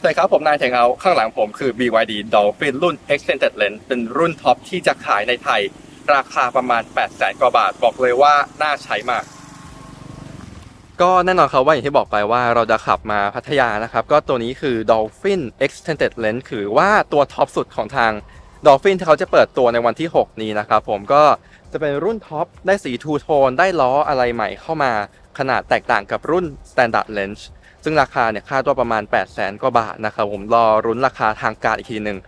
สวัสดีครับผมนายแทงเอาข้างหลังผมคือ BYD Dolphin รุ่น Extended Lens เป็นรุ่นท็อปที่จะขายในไทย ราคาประมาณ 8 0 0 0กว่าบาท บอกเลยว่าน่าใช้มาก ก็แน่นอนครับว่าอย่างที่บอกไปว่าเราจะขับมาพัทยานะครับ ก็ตัวนี้คือ Dolphin Extended Lens คือว่าตัวท็อปสุดของทาง Dolphin ที่เขาจะเปิดตัวในวันที่ 6 นี้นะครับผมก็จะเป็นรุ่นท็อปได้สีทูโทนได้ล้ออะไรใหม่เข้ามาขนาดแตกต่างกับรุ่น Standard Lens ซึ่งราคาเนี่ยคาดว่าประมาณ 8 0 0แสนกว่าบาทนะครับผมรอรุ้นราคาทางการอีกทีหนึ่ง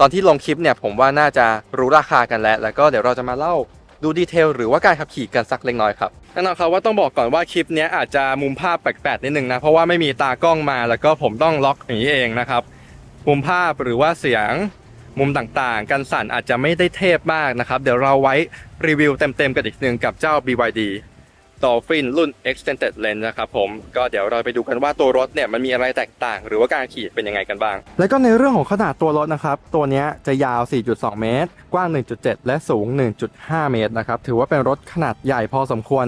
ตอนที่ลงคลิปเนี่ยผมว่าน่าจะรู้ราคากันแล้ว แล้วก็เดี๋ยวเราจะมาเล่าดูดีเทลหรือว่าการขับขี่กันสักเล็กน้อยครับแน่นอนครับว่าต้องบอกก่อนว่าคลิปนี้อาจจะมุมภาพแปลกๆนิดนึงนะเพราะว่าไม่มีตากล้องมาแล้วก็ผมต้องล็อกอย่างนี้เองนะครับมุมภาพหรือว่าเสียงมุมต่างๆ กันสั่นอาจจะไม่ได้เทพมากนะครับ เดี๋ยวเราไว้รีวิวเต็มๆกันอีกนึงกับเจ้า BYD Dolphin รุ่น Extended Lens นะครับผมก็เดี๋ยวเราไปดูกันว่าตัวรถเนี่ยมันมีอะไรแตกต่าง หรือว่าการขี่เป็นยังไงกันบ้าง แล้วก็ในเรื่องของขนาดตัวรถนะครับ ตัวนี้จะยาว 4.2 เมตร กว้าง 1.7 และสูง 1.5 เมตรนะครับ ถือว่าเป็นรถขนาดใหญ่พอสมควร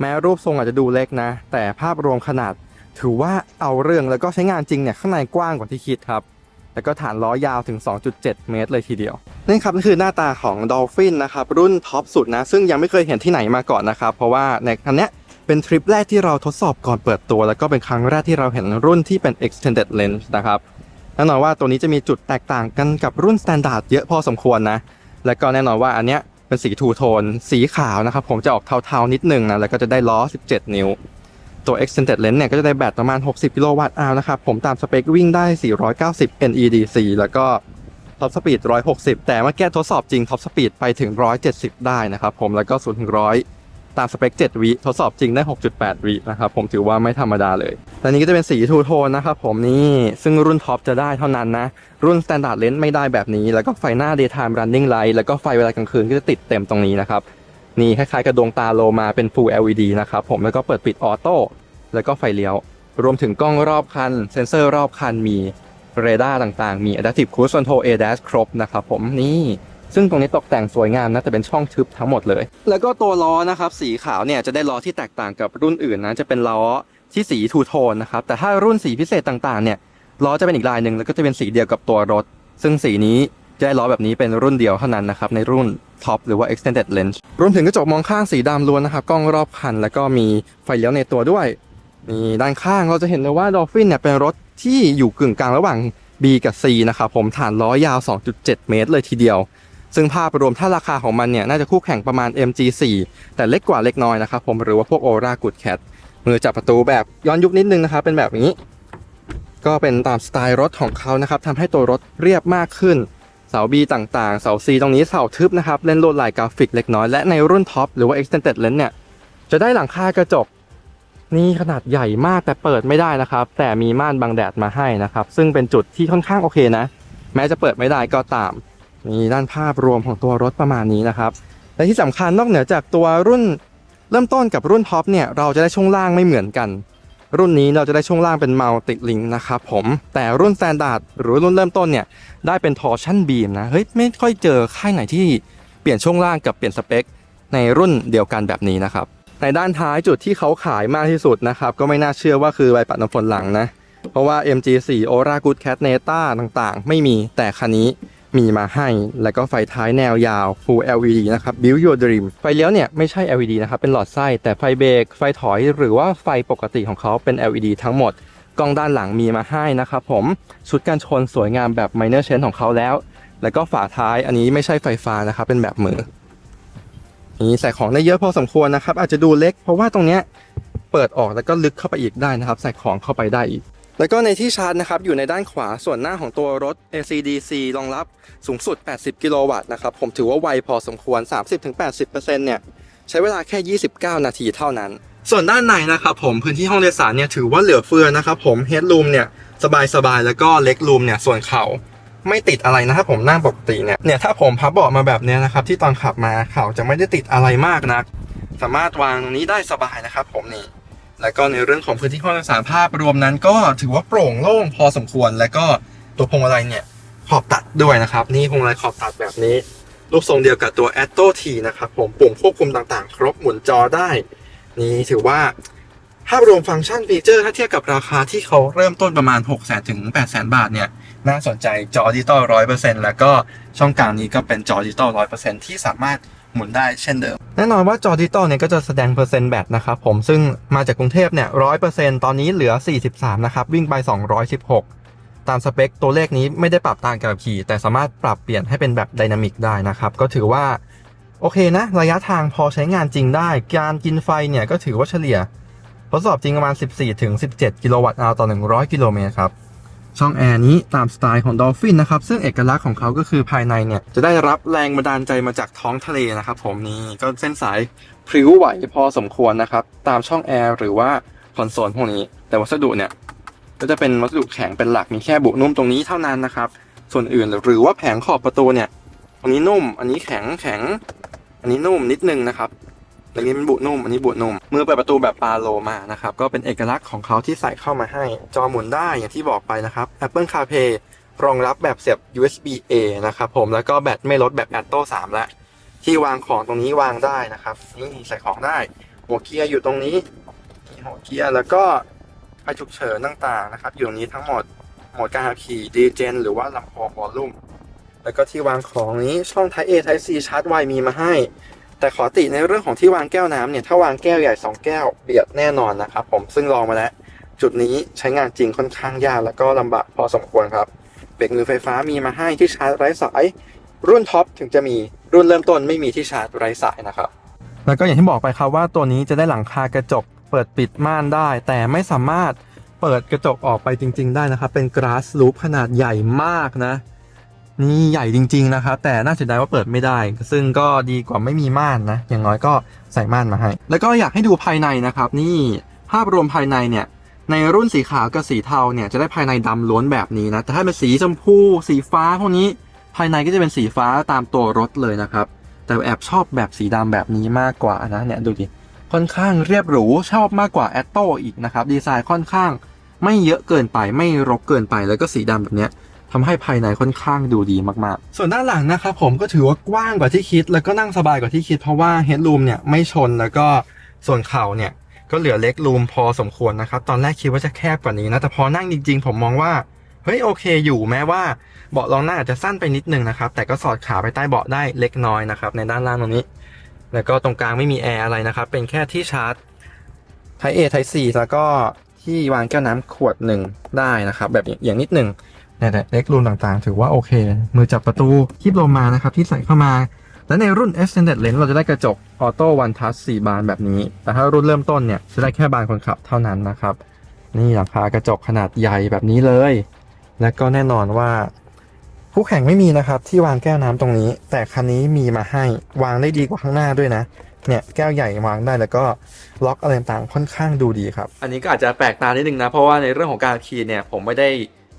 แม้รูปทรงอาจจะดูเล็กนะ แต่ภาพรวมขนาด ถือว่าเอาเรื่องแล้วก็ใช้งานจริงเนี่ยข้างในกว้างกว่าที่คิดครับ แล้วก็ฐานล้อยาวถึง 2.7 เมตรเลยทีเดียวนี่ครับนี่คือหน้าตาของ Dolphin นะครับรุ่นท็อปสุดนะซึ่งยังไม่เคยเห็นที่ไหนมาก่อนนะครับเพราะว่าในคันเนี้เป็นทริปแรกที่เราทดสอบก่อนเปิดตัว แล้วก็เป็นครั้งแรกที่เราเห็นรุ่นที่เป็น extended lens นะครับแน่นอนว่าตัวนี้จะมีจุดแตกต่างกันกับรุ่น standard เยอะพอสมควรนะแล้วก็แน่นอนว่าอันเนี้ยเป็นสีทูโทน สีขาวนะครับผมจะออกเทาๆนิดนึงนะแล้วก็จะได้ล้อ 17 นิ้ว ตัว extended lens เนี่ยก็จะได้แบตประมาณ 60 กิโลวัตต์อาวนะครับผมตามสเปควิ่งได้ 490 NEDC แล้วก็ท็อปสปีด 160 แต่เมื่อกี้ทดสอบจริงท็อปสปีดไปถึง 170 ได้นะครับผมแล้วก็0ถึง100ตามสเปค 7 วิทดสอบจริงได้ 6.8 วินะครับผมถือว่าไม่ธรรมดาเลยและนี้ก็จะเป็นสีทูโทนนะครับผมนี่ซึ่งรุ่นท็อปจะได้เท่านั้นนะ รุ่น standard lens ไม่ได้แบบนี้ แล้วก็ไฟหน้า daytime running light แล้วก็ไฟเวลากลางคืนก็จะติดเต็มตรงนี้นะครับ นี่คล้ายๆกับดวงตาโลมาเป็น full LED นะครับผมแล้วก็เปิดปิดออโต้แล้วก็ไฟเลี้ยว รวมถึงกล้องรอบคัน เซ็นเซอร์รอบคันมีเรดาร์ต่างๆ มี Adaptive Cruise Control ADAS ครบนะครับผมนี่ซึ่งตรงนี้ตกแต่งสวยงามนะแต่เป็นช่องทึบทั้งหมดเลย แล้วก็ตัวล้อนะครับสีขาวเนี่ยจะได้ล้อที่แตกต่างกับรุ่นอื่นนะจะเป็นล้อที่สีทูโทนนะครับแต่ถ้ารุ่นสีพิเศษต่างๆเนี่ยล้อจะเป็นอีกลายหนึ่งแล้วก็จะเป็นสีเดียวกับตัวรถ ซึ่งสีนี้จะได้ล้อแบบนี้เป็นรุ่นเดียวเท่านั้นนะครับในรุ่น Top หรือว่า Extended Lens รวมถึงกระจกมองข้างสีดำล้วนนะครับ กล้องรอบคัน แล้วก็มีไฟเลี้ยวในตัวด้วยนี่ด้านข้างเราจะเห็นเลยว่า Dolphin เนี่ยเป็นรถที่อยู่กึ่งกลางระหว่าง B กับ C นะครับผมฐานล้อยาว 2.7 เมตรเลยทีเดียว ซึ่งภาพรวมถ้าราคาของมันเนี่ยน่าจะคู่แข่งประมาณ MG4 แต่เล็กกว่าเล็กน้อยนะครับผมหรือว่าพวก Aura Good Cat มือจับประตูแบบย้อนยุคนิดนึงนะครับเป็นแบบนี้ ก็เป็นตามสไตล์รถของเขานะครับทำให้ตัวรถเรียบมากขึ้น เสา B ต่างๆ เสา C ตรงนี้เสาทึบนะครับ เล่นลวดลายกราฟิกเล็กน้อย และในรุ่นท็อปหรือว่า Extended Lens เนี่ย จะได้หลังคากระจก นี่ขนาดใหญ่มากแต่เปิดไม่ได้นะครับ แต่มีม่านบังแดดมาให้นะครับ ซึ่งเป็นจุดที่ค่อนข้างโอเคนะ แม้จะเปิดไม่ได้ก็ตาม นี่ด้านภาพรวมของตัวรถประมาณนี้นะครับ และที่สำคัญนอกเหนือจากตัวรุ่น เริ่มต้นกับรุ่นท็อปเนี่ย เราจะได้ช่วงล่างไม่เหมือนกัน รุ่นนี้เราจะได้ช่วงล่างเป็นเมัลติลิงนะครับผมแต่รุ่น s t ต n d า r d หรือรุ่นเริ่มต้นเนี่ยได้เป็นทอร์ชั่นบีมนะเฮ้ยไม่ค่อยเจอค่ายไหนที่เปลี่ยนช่วงล่างกับเปลี่ยนสเปค ในรุ่นเดียวกันแบบนี้นะครับในด้านท้ายจุดที่เขาขายมากที่สุดนะครับก็ไม่น่าเชื่อว่าคือใบปัดน้ำฝนหลังนะเพราะว่า MG4 Aura Good Cat Neta ต่างๆ ไม่มีแต่คันนี้ มีมาให้ แล้วก็ไฟท้ายแนวยาว Full LED นะครับ Build Your Dream ไฟเลี้ยวเนี่ยไม่ใช่ LED นะครับเป็นหลอดไส้แต่ไฟเบรกไฟถอยหรือว่าไฟปกติของเขาเป็น LED ทั้งหมดกล้องด้านหลังมีมาให้นะครับผมชุดการชนสวยงามแบบ Minor Change ของเขาแล้ว แล้วก็ฝาท้ายอันนี้ไม่ใช่ไฟฟ้านะครับเป็นแบบมือนี่ใส่ของได้เยอะพอสมควรนะครับ อาจจะดูเล็กเพราะว่าตรงเนี้ยเปิดออกแล้วก็ลึกเข้าไปอีกได้นะครับ ใส่ของเข้าไปได้อีก แล้วก็ในที่ชาร์จนะครับอยู่ในด้านขวาส่วนหน้าของตัวรถ AC/DC รองรับสูงสุด 80 กิโลวัตต์นะครับ ผมถือว่าไวพอสมควร 30-80%เนี่ยใช้เวลาแค่ 29 นาทีเท่านั้น ส่วนด้านในนะครับผมพื้นที่ห้องโดยสารเนี่ยถือว่าเหลือเฟือนะครับผม Headroom เนี่ยสบายๆแล้วก็ Legroom เนี่ยส่วนเข่าไม่ติดอะไรนะครับผมนั่งปกติเนี่ยเนี่ยถ้าผมพับเบาะมาแบบเนี้ยนะครับที่ตอนขับมาเข่าจะไม่ได้ติดอะไรมากนัก สามารถวางตรงนี้ได้สบายนะครับผมนี่ แล้วก็ในเรื่องของพื้นที่ห้องโดยสารภาพรวมนั้น ก็ถือว่าโปร่งโล่งพอสมควร แล้วก็ตัวพวงมาลัยเนี่ยขอบตัดด้วยนะครับ นี่พวงมาลัยขอบตัดแบบนี้ รูปทรงเดียวกับตัว a t t o T นะครับผมปุ่มควบคุมต่างๆ ครบหมุนจอได้ นี่ถือว่าภาพรวมฟังก์ชันฟีเจอร์ถ้าเทียบกับราคาที่เขาเริ่มต้นประมาณ 6 0 0 0 0ถึง8 0 0 0 0 บาทเนี่ย น่าสนใจจอดิจิตอล100%แล้วก็ช่องกลางนี้ก็เป็นจอดิจิตอล100%ที่สามารถ หมุนได้เช่นเดิม แน่นอนว่าจอดิจิตอลเนี่ยก็จะแสดงเปอร์เซ็นต์แบตนะครับผมซึ่งมาจากกรุงเทพเนี่ย100%ตอนนี้เหลือ 43 นะครับ วิ่งไป 216 ตามสเปคตัวเลขนี้ไม่ได้ปรับตามการขับขี่ แต่สามารถปรับเปลี่ยนให้เป็นแบบไดนามิกได้นะครับ ก็ถือว่า โอเคนะ ระยะทางพอใช้งานจริงได้ การกินไฟเนี่ยก็ถือว่าเฉลี่ยทดสอบจริงประมาณ 14ถึง17 กิโลวัตต์อวต่อ 100 กิโลเมตรครับ ช่องแอร์นี้ตามสไตล์ของ Dolphin นะครับ ซึ่งเอกลักษณ์ของเขาก็คือภายในเนี่ย จะได้รับแรงบันดาลใจมาจากท้องทะเลนะครับผมนี่ก็เส้นสายพริ้วไหวพอสมควรนะครับ ตามช่องแอร์หรือว่าคอนโซลพวกนี้ แต่วัสดุเนี่ย ก็จะเป็นวัสดุแข็งเป็นหลักมีแค่บุนุ่มตรงนี้เท่านั้นนะครับ ส่วนอื่นหรือว่าแผงขอบประตูเนี่ยอันนี้นุ่ม อันนี้แข็งแข็ง อันนี้นุ่มนิดนึงนะครับ อันนี้เป็นบุนุ่ม อันนี้บุนุ่ม มือเปิดประตูแบบปาโลมานะครับ ก็เป็นเอกลักษณ์ของเขาที่ใส่เข้ามาให้ จอหมุนได้อย่างที่บอกไปนะครับ Apple CarPlay รองรับแบบเสียบ USB A นะครับผม แล้วก็แบตไม่ลดแบบ Atto 3แล้วที่วางของตรงนี้วางได้นะครับ นี่ใส่ของได้ หัวเกียร์อยู่ตรงนี้มีหัวเกียร์แล้วก็ไฟฉุกเฉินต่างๆนะครับ อยู่ตรงนี้ทั้งหมดโหมดการขับขี่ดีเจนหรือว่าลำโพงวอลลุ่มแล้วก็ที่วางของนี้ช่อง Type A Type C ชาร์จไวมีมาให้ แต่ขอติในเรื่องของที่วางแก้วน้ำเนี่ยถ้าวางแก้วใหญ่ 2 แก้วเบียดแน่นอนนะครับผมซึ่งลองมาแล้ว จุดนี้ใช้งานจริงค่อนข้างยากแล้วก็ลำบากพอสมควรครับเบรกมือไฟฟ้ามีมาให้ที่ชาร์จไร้สาย รุ่นท็อปถึงจะมีรุ่นเริ่มต้นไม่มีที่ชาร์จไร้สายนะครับแล้วก็อย่างที่บอกไปครับว่าตัวนี้จะได้หลังคากระจกเปิดปิดม่านได้ แต่ไม่สามารถเปิดกระจกออกไปจริง ๆ ได้นะครับ เป็น glass loop ขนาดใหญ่มากนะ นี่ใหญ่จริง ๆ นะครับ แต่น่าเสียดายว่าเปิดไม่ได้ ซึ่งก็ดีกว่าไม่มีม่านนะ อย่างน้อยก็ใส่ม่านมาให้ แล้วก็อยากให้ดูภายในนะครับ นี่ภาพรวมภายในเนี่ย ในรุ่นสีขาวกับสีเทาเนี่ยจะได้ภายในดำล้วนแบบนี้นะ แต่ถ้าเป็นสีชมพู สีฟ้าพวกนี้ภายในก็จะเป็นสีฟ้าตามตัวรถเลยนะครับ แต่แอบชอบแบบสีดำแบบนี้มากกว่านะเนี่ยดูดิค่อนข้างเรียบหรูชอบมากกว่า a t t o อีกนะครับดีไซน์ค่อนข้างไม่เยอะเกินไปไม่รกเกินไปแล้วก็สีดำแบบเนี้ย ทำให้ภายในค่อนข้างดูดีมากๆ ส่วนด้านหลังนะครับผมก็ถือว่ากว้างกว่าที่คิด แล้วก็นั่งสบายกว่าที่คิดเพราะว่า headroom เนี่ยไม่ชนแล้วก็ส่วนเข่าเนี่ยก็เหลือเล็กรูมพอสมควรนะครับ ตอนแรกคิดว่าจะแคบกว่านี้นะ แต่พอนั่งจริง ๆ ผมมองว่า เฮ้ยโอเคอยู่แม้ว่าเบาะรองหน้าอาจจะสั้นไปนิดนึงนะครับ แต่ก็สอดขาไปใต้เบาะได้เล็กน้อยนะครับในด้านล่างตรงนี้ แล้วก็ตรงกลางไม่มีแอร์อะไรนะครับ เป็นแค่ที่ชาร์จ Type A Type C แล้วก็ที่วางแก้วน้ำขวดหนึ่งได้นะครับ แบบอย่างนิดหนึ่ง เนี่ยแต่เล็กรูมต่างๆ ถือว่าโอเค มือจับประตูคลิปลงมานะครับ ที่ใส่เข้ามา และในรุ่น Extended Lens เราจะได้กระจก Auto One Touch 4 บานแบบนี้ แต่ถ้ารุ่นเริ่มต้นเนี่ยจะได้แค่บานคนขับเท่านั้นนะครับ นี่หลังคากระจกขนาดใหญ่แบบนี้เลย และก็แน่นอนว่าคู่แข่งไม่มีนะครับ ที่วางแก้วน้ำตรงนี้ แต่คันนี้มีมาให้วางได้ดีกว่าข้างหน้าด้วยนะเนี่ยแก้วใหญ่วางได้แล้วก็ล็อกอะไรต่างๆค่อนข้างดูดีครับ อันนี้ก็อาจจะแปลกตานิดนึงนะ เพราะว่าในเรื่องของการขี่เนี่ยผมไม่ได้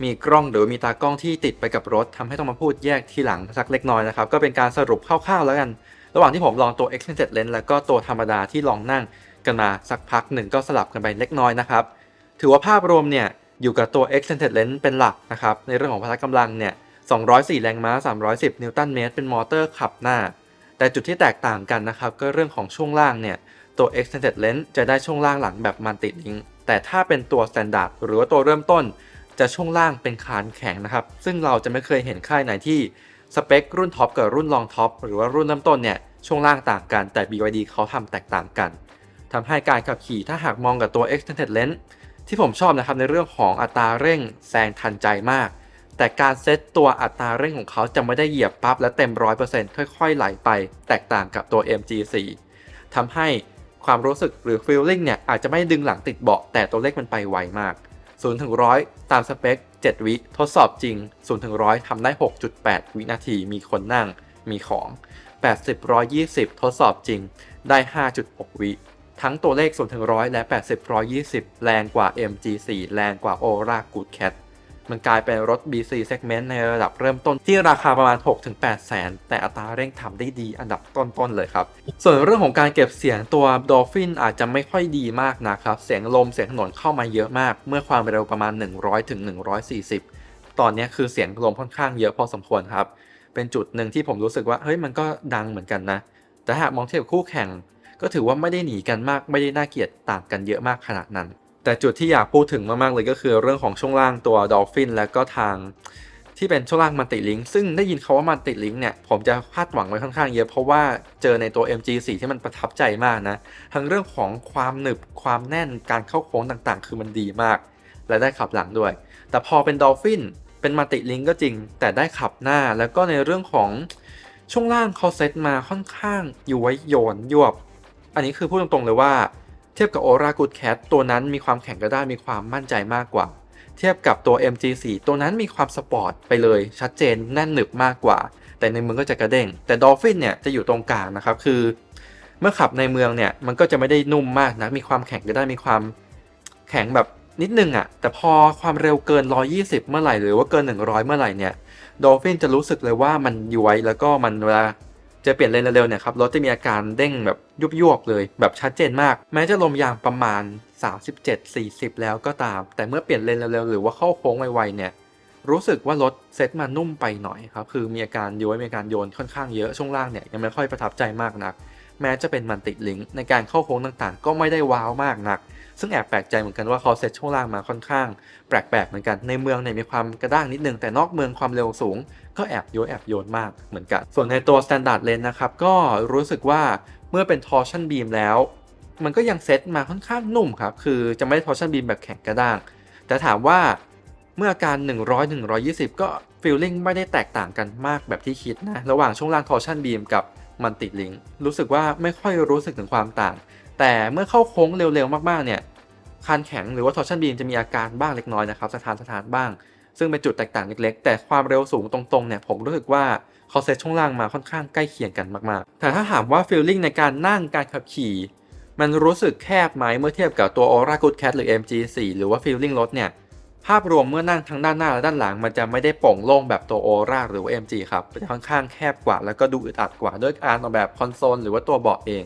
มีกล้องหรือมีตากล้องที่ติดไปกับรถทำให้ต้องมาพูดแยกทีหลังสักเล็กน้อยนะครับ ก็เป็นการสรุปคร่าวๆแล้วกัน ระหว่างที่ผมลองตัว extended lens แล้วก็ตัวธรรมดาที่ลองนั่งกันมาสักพักหนึ่งก็สลับกันไปเล็กน้อยนะครับ ถือว่าภาพรวมเนี่ยอยู่กับตัว extended lens เป็นหลักนะครับ ในเรื่องของพละกำลังเนี่ย 204 แรงม้า 310 นิวตันเมตร เป็นมอเตอร์ขับหน้า แต่จุดที่แตกต่างกันนะครับ ก็เรื่องของช่วงล่างเนี่ย ตัว extended lens จะได้ช่วงล่างหลังแบบมันติดลิงแต่ถ้าเป็นตัว standard หรือว่าตัวเริ่มต้น จะช่วงล่างเป็นคานแข็งนะครับ ซึ่งเราจะไม่เคยเห็นค่ายไหนที่สเปครุ่นท็อปกับรุ่นรองท็อปหรือว่ารุ่นเริ่มต้นเนี่ยช่วงล่างต่างกันแต่ BYD เขาทำแตกต่างกันทำให้การขับขี่ถ้าหากมองกับตัว extended lens ที่ผมชอบนะครับในเรื่องของอัตราเร่งแซงทันใจมาก แต่การเซตตัวอัตราเร่งของเขาจะไม่ได้เหยียบปั๊บและเต็ม 100%ค่อยๆ ไหลไปแตกต่างกับตัว MG4 ทำให้ความรู้สึกหรือ feeling เนี่ยอาจจะไม่ดึงหลังติดเบาะแต่ตัวเลขมันไปไวมาก 0ถึง100 ตามสเปค 7 วิทดสอบจริง0ถึง100ทำได้ 6.8 วินาที มีคนนั่ง มีของ 80 120 ทดสอบจริง ได้ 5.6 วิ ทั้งตัวเลข0ถึง100 และ 80 120 แรงกว่า MG4 แรงกว่า Aura Good Cat มันกลายเป็นรถ BC segment ในระดับเริ่มต้นที่ราคาประมาณ 6-8 แสน แต่อัตราเร่งทำได้ดีอันดับต้นๆเลยครับ ส่วนเรื่องของการเก็บเสียงตัว Dolphin อาจจะไม่ค่อยดีมากนะครับ เสียงลมเสียงถนนเข้ามาเยอะมาก เมื่อความเร็วประมาณ 100-140 ตอนนี้คือเสียงลมค่อนข้างเยอะพอสมควรครับ เป็นจุดหนึ่งที่ผมรู้สึกว่าเฮ้ยมันก็ดังเหมือนกันนะ แต่หากมองเทียบกับคู่แข่ง ก็ถือว่าไม่ได้หนีกันมาก ไม่ได้น่าเกลียดต่างกันเยอะมากขนาดนั้น แต่จุดที่อยากพูดถึงมาก ๆ เลยก็คือเรื่องของช่วงล่างตัว Dolphin และก็ทางที่เป็นช่วงล่างมันติลิงซึ่งได้ยินเขาว่ามันติลิงเนี่ย ผมจะคาดหวังไว้ค่อนข้างเยอะ เพราะว่าเจอในตัว MG4 ที่มันประทับใจมากนะ ทั้งเรื่องของความหนึบความแน่นการเข้าโค้งต่างๆ คือมันดีมาก และได้ขับหลังด้วย แต่พอเป็นดอลฟินเป็นมัลติลิงก็จริง แต่ได้ขับหน้าแล้วก็ในเรื่องของช่วงล่างเขาเซตมาค่อนข้างอยู่ไว้โยนยวบ อันนี้คือพูดตรงๆเลยว่า เทียบกับ Aura Good Cat ตัวนั้นมีความแข็งกระด้างมีความมั่นใจมากกว่า เทียบกับตัว MG4 ตัวนั้นมีความสปอร์ตไปเลย ชัดเจนแน่นหนึบมากกว่า แต่ในเมืองก็จะกระเด้ง แต่ Dolphin เนี่ยจะอยู่ตรงกลางนะครับคือ เมื่อขับในเมืองเนี่ยมันก็จะไม่ได้นุ่มมากนะมีความแข็งกระด้างมีความแข็งแบบนิดนึงอะ่ะ แต่พอความเร็วเกิน 120 เมื่อไหร่หรือว่าเกิน 100 เมื่อไหร่เนี่ย Dolphin จะรู้สึกเลยว่ามันย้วยแล้วก็มันเวลา จะเปลี่ยนเลนเร็วๆเนี่ยครับรถจะมีอาการเด้งแบบยุบยวบๆเลย แบบชัดเจนมาก แม้จะลมยางประมาณ 37-40 แล้วก็ตาม แต่เมื่อเปลี่ยนเลนเร็วๆหรือว่าเข้าโค้งไวๆเนี่ยรู้สึกว่ารถเซ็ตมานุ่มไปหน่อยครับคือมีอาการย้วยมีอาการโยนค่อนข้างเยอะช่วงล่างเนี่ยยังไม่ค่อยประทับใจมากนัก แม้จะเป็นมันติดลิงก์ในการเข้าโค้งต่างๆ ก็ไม่ได้ว้าวมากนัก ซึ่งแอบแปลกใจเหมือนกันว่าเขาเซ็ตช่วงล่างมาค่อนข้าง แปลกๆเหมือนกันในเมืองเนี่ยมีความกระด้างนิดนึง แต่นอกเมืองความเร็วสูง ก็แอบโยนแอบโยนมากเหมือนกัน ส่วนในตัว Standard Lens นะครับก็รู้สึกว่าเมื่อเป็น Torsion Beam แล้ว มันก็ยังเซตมาค่อนข้างนุ่มครับคือจะไม่ได้ Torsion Beam แบบแข็งกระด้าง แต่ถามว่าเมื่ออาการ 100 120 ก็ Feeling ไม่ได้แตกต่างกันมากแบบที่คิดนะ ระหว่างช่วงล่าง Torsion Beam กับมันติดลิงรู้สึกว่าไม่ค่อยรู้สึกถึงความต่าง แต่เมื่อเข้าโค้งเร็วๆมากๆเนี่ยคานแข็งหรือว่า Torsion Beam จะมีอาการบ้างเล็กน้อยนะครับสถานสถานบ้าง ซึ่งเป็นจุดแตกต่างเล็กๆ แต่ความเร็วสูงตรงๆเนี่ยผมรู้สึกว่าเขาเซตช่วงล่างมาค่อนข้างใกล้เคียงกันมากๆ แต่ถ้าถามว่าฟีลลิ่งในการนั่งการขับขี่ มันรู้สึกแคบไหมเมื่อเทียบกับตัว Aura Good Cat หรือ MG4 หรือว่าฟีลลิ่งรถเนี่ยภาพรวมเมื่อนั่งทั้งด้านหน้าและด้านหลัง มันจะไม่ได้โป่งโล่งแบบตัว Aura หรือว่า MG ครับมันจะค่อนข้างแคบกว่าแล้วก็ดูอึดอัดกว่าด้วยการออกแบบคอนโซลหรือว่าตัวเบาะเอง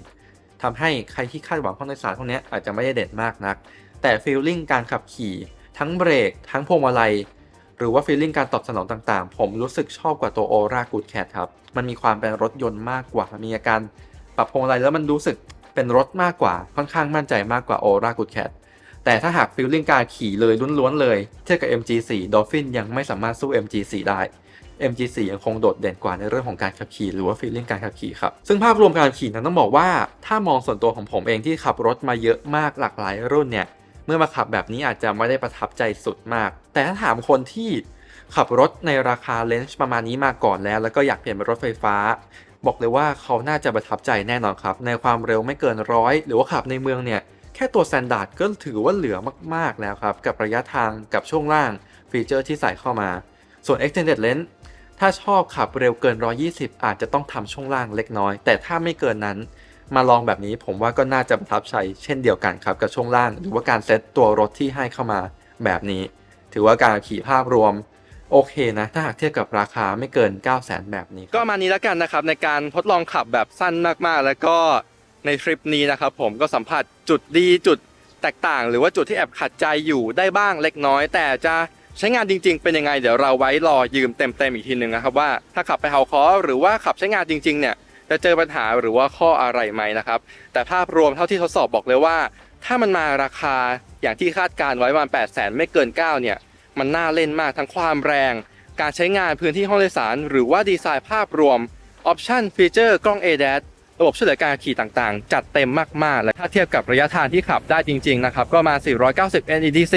ทำให้ใครที่คาดหวังห้องโดยสารพวกนี้อาจจะไม่ได้เด่นมากนัก แต่ฟีลลิ่งการขับขี่ทั้งเบรก ทั้งพวงมาลัย หรือว่าฟีลลิ่งการตอบสนองต่างๆ ผมรู้สึกชอบกว่าตัว Aura Good Cat ครับ มันมีความเป็นรถยนต์มากกว่ามีอาการปรับพวงมาลัยแล้วมันรู้สึกเป็นรถมากกว่า ค่อนข้างมั่นใจมากกว่า Aura Good Cat แต่ถ้าหากฟีลลิ่งการขี่เลยล้วนๆเลย เทียบกับ MG4 Dolphin ยังไม่สามารถสู้ MG4 ได้ MG4 ยังคงโดดเด่นกว่าในเรื่องของการขับขี่หรือว่าฟีลลิ่งการขับขี่ครับ ซึ่งภาพรวมการขี่นั้นต้องบอกว่า ถ้ามองส่วนตัวของผมเองที่ขับรถมาเยอะมากหลากหลายรุ่นเนี่ย เมื่อมาขับแบบนี้อาจจะไม่ได้ประทับใจสุดมาก แต่ถ้าถามคนที่ขับรถในราคาเลนส์ประมาณนี้มาก่อนแล้ว แล้วก็อยากเปลี่ยนเป็นรถไฟฟ้า บอกเลยว่าเขาน่าจะประทับใจแน่นอนครับ ในความเร็วไม่เกินร้อยหรือว่าขับในเมืองเนี่ยแค่ตัวสแตนดาร์ดก็ถือว่าเหลือมากๆแล้วครับ กับระยะทางกับช่วงล่างฟีเจอร์ที่ใส่เข้ามา ส่วน extended lens ถ้าชอบขับเร็วเกิน 120 อาจจะต้องทำช่วงล่างเล็กน้อย แต่ถ้าไม่เกินนั้น มาลองแบบนี้ผมว่าก็น่าจะประทับใจเช่นเดียวกันครับกับช่วงล่าง หรือว่าการเซตตัวรถที่ให้เข้ามาแบบนี้ ถือว่าการขี่ภาพรวมโอเคนะ ถ้าหากเทียบกับราคาไม่เกิน 9 0 0 0 0 0แบบนี้ ก็มานี้แล้วกันนะครับในการทดลองขับแบบสั้นมากๆ แล้วก็ในทริปนี้นะครับผมก็สัมผัสจุดดีจุดแตกต่าง หรือว่าจุดที่แอบขัดใจอยู่ได้บ้างเล็กน้อย แต่จะ ใช้งานจริง ๆ เป็นยังไงเดี๋ยวเราไว้รอยืมเต็มๆอีกทีหนึ่งนะครับว่าถ้าขับไปเฮาคอหรือว่าขับใช้งานจริง ๆ เนี่ยจะเจอปัญหาหรือว่าข้ออะไรไหมนะครับ แต่ภาพรวมเท่าที่ทดสอบบอกเลยว่า ถ้ามันมาราคาอย่างที่คาดการไว้ประมาณ8 0 0 0 0ไม่เกิน 9 เนี่ย มันน่าเล่นมากทั้งความแรง การใช้งานพื้นที่ห้องโดยสาร หรือว่าดีไซน์ภาพรวมออปชันฟีเจอร์กล้อง ADAS ระบบช่วยเหลือการขี่ต่างๆ จัดเต็มมากๆและถ้าเทียบกับระยะทางที่ขับได้จริงๆนะครับก็มา 490 NEDC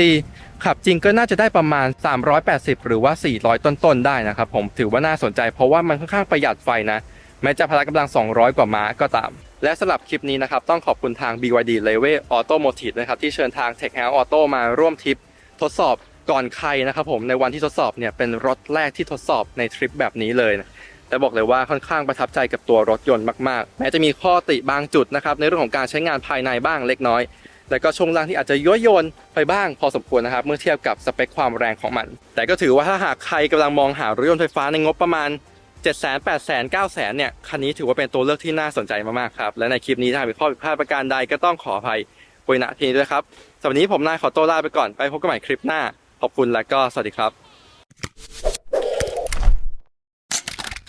ขับจริงก็น่าจะได้ประมาณ 380 หรือว่า 400 ต้นๆ ได้นะครับผมถือว่าน่าสนใจเพราะว่ามันค่อนข้างประหยัดไฟนะแม้จะพละกำลัง 200 กว่าม้าก็ตาม และสำหรับคลิปนี้นะครับต้องขอบคุณทาง BYD l e v e Automotive นะครับที่เชิญทาง Tech House Auto มาร่วมทริปทดสอบก่อนใครนะครับผมในวันที่ทดสอบเนี่ยเป็นรถแรกที่ทดสอบในทริปแบบนี้เลยนะ แต่บอกเลยว่าค่อนข้างประทับใจกับตัวรถยนต์มากๆ แม้จะมีข้อติบางจุดนะครับในเรื่องของการใช้งานภายในบ้างเล็กน้อย แล้วก็ช่วงล่างที่อาจจะย้อยโยนไปบ้างพอสมควรนะครับ เมื่อเทียบกับสเปคความแรงของมัน แต่ก็ถือว่าถ้าหากใครกำลังมองหารถยนต์ไฟฟ้าในงบประมาณ7 0 0 0 0 8 0 0 0 0 9 0 0 0เนี่ยคันนี้ถือว่าเป็นตัวเลือกที่น่าสนใจมากๆครับและในคลิปนี้ถ้ามีข้อผิดพลาดประการใดก็ต้องขออภัยไว้ณที่นี้ด้วยครับสำหรับวันนี้ผมนายขอตัวลาไปก่อนไปพบกันใหม่คลิปหน้าขอบคุณและก็สวัสดีครับ